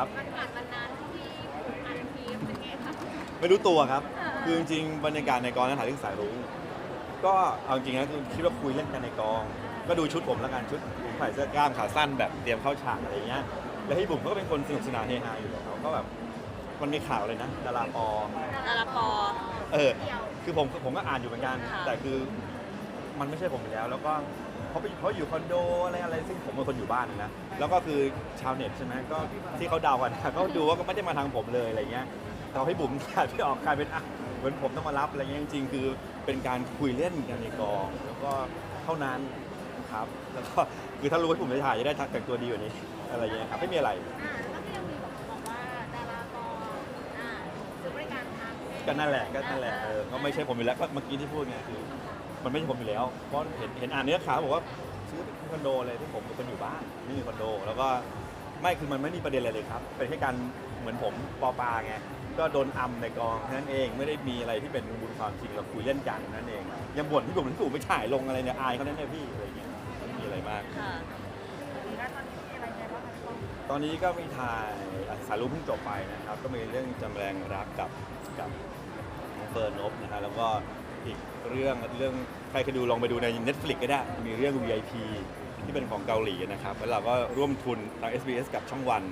ครับบรรยากาศวันนั้นที่อัดทีมเป็นไงคะไม่รู้ตัวครับอ่าคือจริงๆบรรยากาศในกองนั้นถ่ายเรื่องสายรุ้งก็เอาจริงนะคือคิดว่าคุยเล่นกันในกอง ก็ดูชุดผมแล้วกันชุดผมใส่เสื้อกล้ามขาสั้นแบบเตรียมเข้าฉากอะไรเงี้ยแล้วพี่บุ๋มเขาก็เป็นคนสนุกสนานเฮฮาอยู่แล้วก็แบบมันมีข่าวเลยนะดาราปอ ดาราปอ เออ คือผมผมก็อ่านอยู่เหมือนกัน ค่ะ แต่คือ มันไม่ใช่ผมอยู่แล้ว แล้วก็เขาไปเขาอยู่คอนโดอะไรอะไรซึ่งผมเป็นคนอยู่บ้านนะแล้วก็คือชาวเน็ตใช่ไหมก็ที่เขาเดากันนะเขาดูว่าก็ไม่ได้มาทางผมเลยอะไรเงี้ยแต่ให้บุ๋มถ่ายพี่ออกกลายเป็นอะเหมือนผมต้องมารับอะไรเงี้ยจริงๆคือเป็นการคุยเล่นกันในกอง แล้วก็เท่านั้นครับแล้วก็คือถ้ารู้ว่าผมจะถ่ายจะได้แต่งตัวดีกว่านี้อะไรเงี้ยครับไม่มีอะไรอ่าแล้วก็ยังมีบอกบอกว่าดารากรอ่าซื้อบริการทางก็นั่นแหละก็นั่นแหละเออก็ไม่ใช่ผมอยู่แล้วก็เมื่อกี้ที่พูดไงคือ มันไม่ใช่ผมอยู่แล้วเพราะเห็นเห็นอ่านเนื้อข่าวบอกว่าซื้อคอนโดเลยที่ผมเป็นคนอยู่บ้านไม่มีคอนโด แล้วก็ไม่คือมันไม่มีประเด็นอะไรเลยครับเป็นแค่การเหมือนผมปอปาไงก็โดนอัมในกองแค่นั้นเองไม่ได้มีอะไรที่เป็นบุญความจริงเราคุยเล่นกันนั่นเองยังบ่นที่ผมที่ถูกไม่ถ่ายลงอะไรเนี่ยอายเขาแน่ๆพี่อะไรเงี้ยไม่มีอะไรมาก ค่ะตอนนี้ก็มีถ่ายอะสายรู้เพิ่งจบไปนะครับ ก็มีเรื่องจำแรงรักกับกับน้องเฟิร์นนบนะฮะแล้วก็ อีกเรื่องเรื่องใครเคยดูลองไปดูใน Netflix ก็ได้ มีเรื่อง VIP ที่เป็นของเกาหลีนะครับ แล้วเราก็ร่วมทุนทาง SBS กับช่องวัน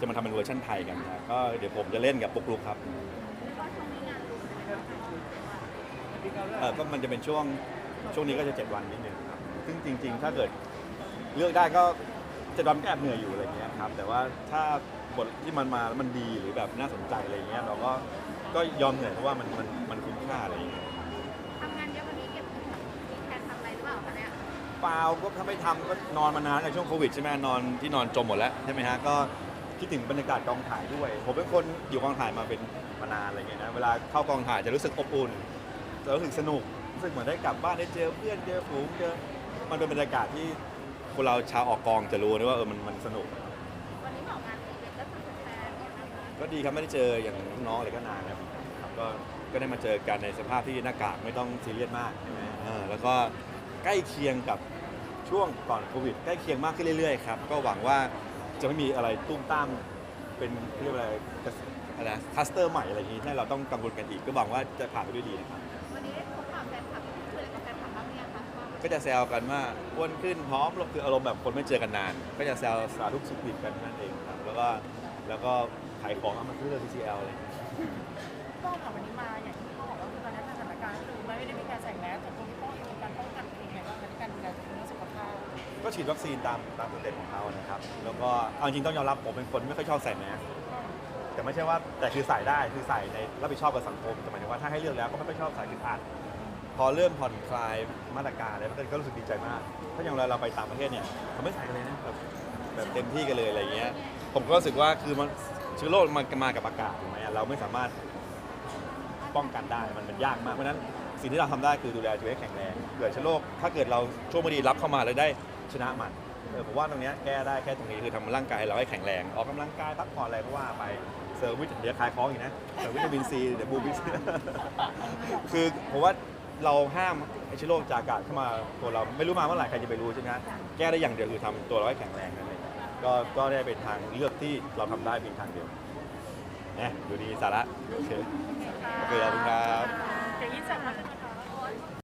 จะมาทำเป็นเวอร์ชันไทยกันนะครับก็เดี๋ยวผมจะเล่นกับปุกลุกครับเออก็มันจะเป็นช่วงช่วงนี้ก็จะ 7 วันนิดนึงครับ ซึ่งจริง ๆ ถ้าเกิดเลือกได้ก็เจ็ดวันก็แอบเหนื่อยอยู่อะไรเงี้ยครับแต่ว่าถ้าบทที่มันมาแล้วมันดีหรือแบบน่าสนใจอะไรเงี้ยเราก็ก็ยอมเหนื่อยเพราะว่ามันมันมันคุ้มค่าอะไรเงี้ย เนี่ยเปล่าก็ถ้าไม่ทำก็นอนมานานในช่วงโควิดใช่ไหมนอนที่นอนจมหมดแล้วใช่ไหมฮะก็คิดถึงบรรยากาศกองถ่ายด้วย ผมเป็นคนอยู่กองถ่ายมาเป็นมานานอะไรเงี้ยนะเวลาเข้ากองถ่ายจะรู้สึกอบอุ่นจะรู้สึกสนุกรู้สึกเหมือนได้กลับบ้านได้เจอเพื่อนเจอฝูงเจอมันเป็นบรรยากาศที่คนเราชาวออกกองจะรู้นะว่าเออมันมันสนุก วันนี้บอกงานอีเวนต์ก็สุดแฟนๆเนี่ยนะคะก็ดีครับไม่ได้เจออย่างน้องๆอะไรก็นานนะครับครับก็ก็ได้มาเจอกันในสภาพที่หน้ากากไม่ต้องซีเรียสมากใช่ไหมเออแล้วก็ ใกล้เคียงกับช่วงก่อนโควิดใกล้เคียงมากขึ้นเรื่อยๆครับก็หวังว่าจะไม่มีอะไรตุ้มตามเป็นเรียกว่าอะไรอะไรนะคัสเตอร์ใหม่อะไรอย่างนี้ที่เราต้องกังวลกันอีกก็หวังว่าจะผ่านไปด้วยดีนะครับวันนี้ได้พบกับแฟนคลับคุยอะไรกับแฟนคลับบ้างเนี่ยคะว่าก็จะแซวกันว่าอ้วนขึ้นพร้อมคืออารมณ์แบบคนไม่เจอกันนาน ก็จะแซวสาธุสุขดิบกันนั่นเองครับแล้วก็แล้วก็ขายของเอามาซื้อเลย TCL อะไรอย่างเงี้ยป้องค่ะวันนี้มาอย่างที่พ่อบอกว่าคือตอนนี้สถานการณ์ก็คือไม่ได้มีการ ก็ฉีดวัคซีนตามตามสเต็ปของเขานะครับแล้วก็เอาจริงต้องยอมรับผมเป็นคนไม่ค่อยชอบใส่แมสแต่ไม่ใช่ว่าแต่คือใส่ได้คือใส่ในรับผิดชอบกับสังคมแต่หมายถึงว่าถ้าให้เลือกแล้วก็ไม่ค่อยชอบใส่คืออัดพอเริ่มผ่อนคลายมาตรการแล้วก็รู้สึกดีใจมาก ถ้าอย่างเราเราไปต่างประเทศเนี่ยเขาไม่ใส่เลยนะแบบแบบเต็มที่กันเลยอะไรเงี้ย ผมก็รู้สึกว่าคือมันเชื้อโรคมันมากับอากาศถูกไหมเราไม่สามารถป้องกันได้มันมันยากมากเพราะฉะนั้นสิ่งที่เราทำได้คือดูแลตัวเองแข็งแรงเกิดเชื้อโรคถ้าเกิดเราช่วงไม่ดีรับเข้ามาแล้วได้ ชนะมันเออผมว่าตรงเนี้ยแก้ได้แค่ตรงนี้คือทำร่างกายเราให้แข็งแรงออกกำลังกายพักผ่อนอะไรก็ว่าไปเซอร์วิสเดี๋ยวคลายคล้องอีกนะเซอร์วิตามินซีเดี๋ยวบูบิสคือผมว่าเราห้ามไอเชื้อโรคจากอากาศเข้ามาตัวเราไม่รู้มาเมื่อไหร่ใครจะไปรู้ใช่ไหมแก้ได้อย่างเดียวคือทำตัวเราให้แข็งแรงนั่นเองก็ก็ได้เป็นทางเลือกที่เราทำได้เพียงทางเดียวนี่ยดูดีสาระโอเคโอเคขอบคุณครับจะยิ่งจากมาเป็น